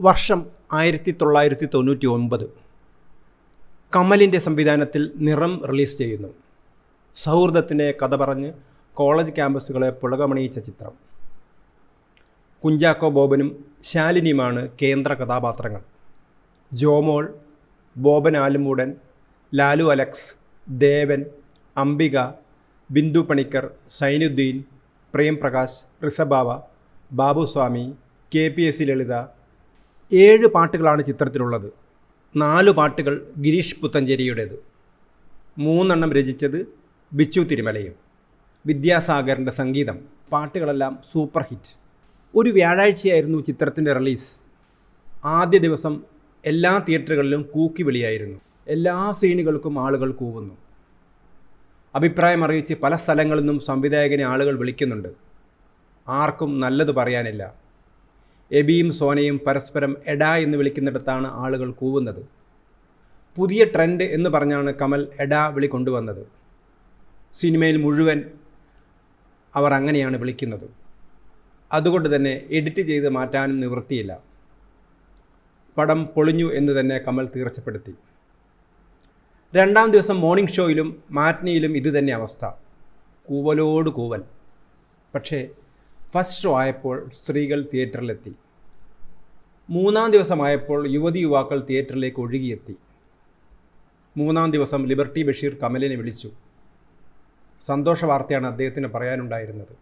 വർഷം ആയിരത്തി തൊള്ളായിരത്തി തൊണ്ണൂറ്റി ഒൻപത് കമലിന്റെ സംവിധാനത്തിൽ നിറം റിലീസ് ചെയ്യുന്നു. സൗഹൃദത്തിന്റെ കഥ പറഞ്ഞ് കോളേജ് ക്യാമ്പസുകളെ പുളകമണിയിച്ച ചിത്രം. കുഞ്ചാക്കോ ബോബനും ശാലിനിയുമാണ് കേന്ദ്ര കഥാപാത്രങ്ങൾ. Jomol Boban Alummoodan Lalu Alex Devan Ambika Bindu Panicker Zainuddin Prem Prakash Rizabawa Babuswamy K P S C Lalitha ഏഴ് പാട്ടുകളാണ് ചിത്രത്തിലുള്ളത്. നാല് പാട്ടുകൾ ഗിരീഷ് പുത്തഞ്ചേരിയുടേത്. മൂന്നെണ്ണം രചിച്ചത് ബിച്ചു തിരുമലയും. വിദ്യാസാഗറിന്റെ സംഗീതം. പാട്ടുകളെല്ലാം സൂപ്പർ ഹിറ്റ്. ഒരു വ്യാഴാഴ്ചയായിരുന്നു ചിത്രത്തിന്റെ റിലീസ്. ആദ്യ ദിവസം എല്ലാ തിയേറ്ററുകളിലും കൂക്കി വിളിയായിരുന്നു. എല്ലാ സീനുകൾക്കും ആളുകൾ കൂവുന്നു. അഭിപ്രായം അറിയിച്ച് പല സ്ഥലങ്ങളിൽ നിന്നും സംവിധായകനെ ആളുകൾ വിളിക്കുന്നുണ്ട് ആർക്കും നല്ലത് പറയാനില്ല എബിയും സോനയും പരസ്പരം എഡാ എന്ന് വിളിക്കുന്നിടത്താണ് ആളുകൾ കൂവുന്നത്. പുതിയ ട്രെൻഡ് എന്ന് പറഞ്ഞാണ് കമൽ എഡാ വിളി കൊണ്ടുവന്നത്. സിനിമയിൽ മുഴുവൻ അവർ അങ്ങനെയാണ് വിളിക്കുന്നത്. അതുകൊണ്ട് തന്നെ എഡിറ്റ് ചെയ്ത് മാറ്റാനും നിവൃത്തിയില്ല. പടം പൊളിഞ്ഞു എന്ന് തന്നെ കമൽ തീർച്ചപ്പെടുത്തി. രണ്ടാം ദിവസം മോർണിംഗ് ഷോയിലും മാറ്റ്നിയിലും ഇതുതന്നെ അവസ്ഥ. കൂവലോട് കൂവൽ. പക്ഷേ ഫസ്റ്റ് ഷോ ആയപ്പോൾ സ്ത്രീകൾ തിയേറ്ററിലെത്തി. മൂന്നാം ദിവസമായപ്പോൾ യുവതി യുവാക്കൾ തിയേറ്ററിലേക്ക് ഒഴുകിയെത്തി. മൂന്നാം ദിവസം ലിബർട്ടി ബഷീർ കമലിനെ വിളിച്ചു. സന്തോഷ വാർത്തയാണ് അദ്ദേഹത്തിന് പറയാനുണ്ടായിരുന്നത്.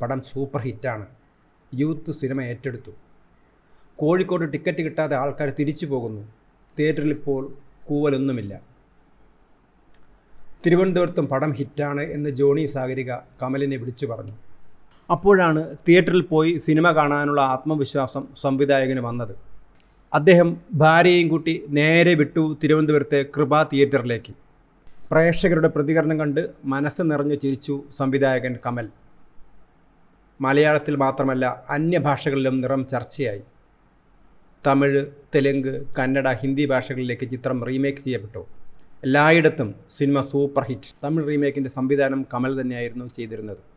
പടം സൂപ്പർ ഹിറ്റാണ്. യൂത്ത് സിനിമ ഏറ്റെടുത്തു. കോഴിക്കോട് ടിക്കറ്റ് കിട്ടാതെ ആൾക്കാർ തിരിച്ചു പോകുന്നു. തിയേറ്ററിൽ ഇപ്പോൾ കൂവലൊന്നുമില്ല. തിരുവനന്തപുരത്തും പടം ഹിറ്റാണ് എന്ന് ജോണി സാഗരിക കമലിനെ വിളിച്ചു പറഞ്ഞു. അപ്പോഴാണ് തിയേറ്ററിൽ പോയി സിനിമ കാണാനുള്ള ആത്മവിശ്വാസം സംവിധായകന് വന്നത്. അദ്ദേഹം ഭാര്യയും കൂട്ടി നേരെ വിട്ടു തിരുവനന്തപുരത്തെ കൃപ തിയേറ്ററിലേക്ക്. പ്രേക്ഷകരുടെ പ്രതികരണം കണ്ട് മനസ്സ് നിറഞ്ഞു ചിരിച്ചു സംവിധായകൻ കമൽ. മലയാളത്തിൽ മാത്രമല്ല അന്യഭാഷകളിലും നിറം ചർച്ചയായി. തമിഴ് തെലുങ്ക് കന്നഡ ഹിന്ദി ഭാഷകളിലേക്ക് ചിത്രം റീമേക്ക് ചെയ്യപ്പെട്ടു. എല്ലായിടത്തും സിനിമ സൂപ്പർ ഹിറ്റ്. തമിഴ് റീമേക്കിന്റെ സംവിധാനം കമൽ തന്നെയായിരുന്നു ചെയ്തിരുന്നത്.